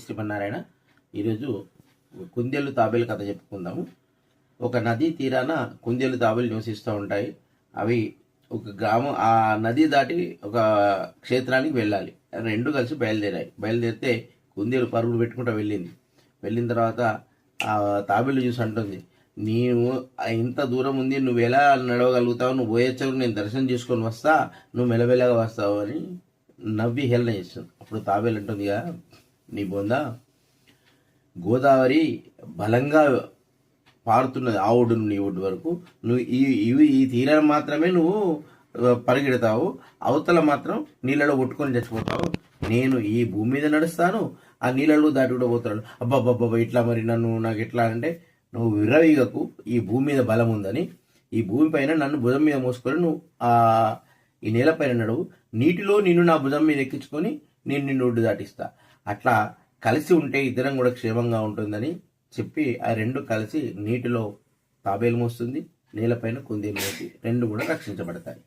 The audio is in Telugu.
శ్రీమన్నారాయణ ఈరోజు కుందేలు తాబేలు కథ చెప్పుకుందాము. ఒక నదీ తీరాన కుందేలు తాబేలు నివసిస్తూ ఉంటాయి. అవి ఒక గ్రామం ఆ నది దాటి ఒక క్షేత్రానికి వెళ్ళాలి. రెండు కలిసి బయలుదేరాయి. బయలుదేరితే కుందేలు పరుగులు పెట్టుకుంటూ వెళ్ళింది. వెళ్ళిన తర్వాత ఆ తాబేలు చూసి అంటుంది నీవు ఇంత దూరం ఉంది నువ్వు ఎలా నడవగలుగుతావు? నువ్వు పోయేచ్చు నేను దర్శనం చేసుకొని వస్తా నువ్వు మెలమెలగా వస్తావు అని నవ్వి హేళన చేస్తుంది. అప్పుడు తాబేలు అంటుందిగా నీ బొందా గోదావరి బలంగా పారుతున్నది ఆ ఒడ్డు నుండి ఈ ఒడ్డు వరకు. నువ్వు ఈ ఇవి ఈ తీరాన్ని మాత్రమే నువ్వు పరిగెడతావు. అవతల మాత్రం నీళ్ళలో కొట్టుకొని చచ్చిపోతావు. నేను ఈ భూమి మీద నడుస్తాను. ఆ నీళ్ళలో దాటి కూడా పోతాను. అబ్బాబ్బాబ్బా ఇట్లా మరి నన్ను నాకు ఎట్లా అంటే నువ్వు విరవీగకు ఈ భూమి మీద బలం ఉందని ఈ భూమి పైన నన్ను భుజం మీద మోసుకొని నువ్వు ఆ ఈ నేలపైన నడువు. నీటిలో నిన్ను నా భుజం మీద ఎక్కించుకొని నేను నిన్ను ఒడ్డు దాటిస్తా. అట్లా కలిసి ఉంటే ఇద్దరం కూడా క్షేమంగా ఉంటుందని చెప్పి ఆ రెండు కలిసి నీటిలో తాబేలు మోస్తుంది నేలపైన కుందేలు మోసి రెండు కూడా రక్షించబడతాయి.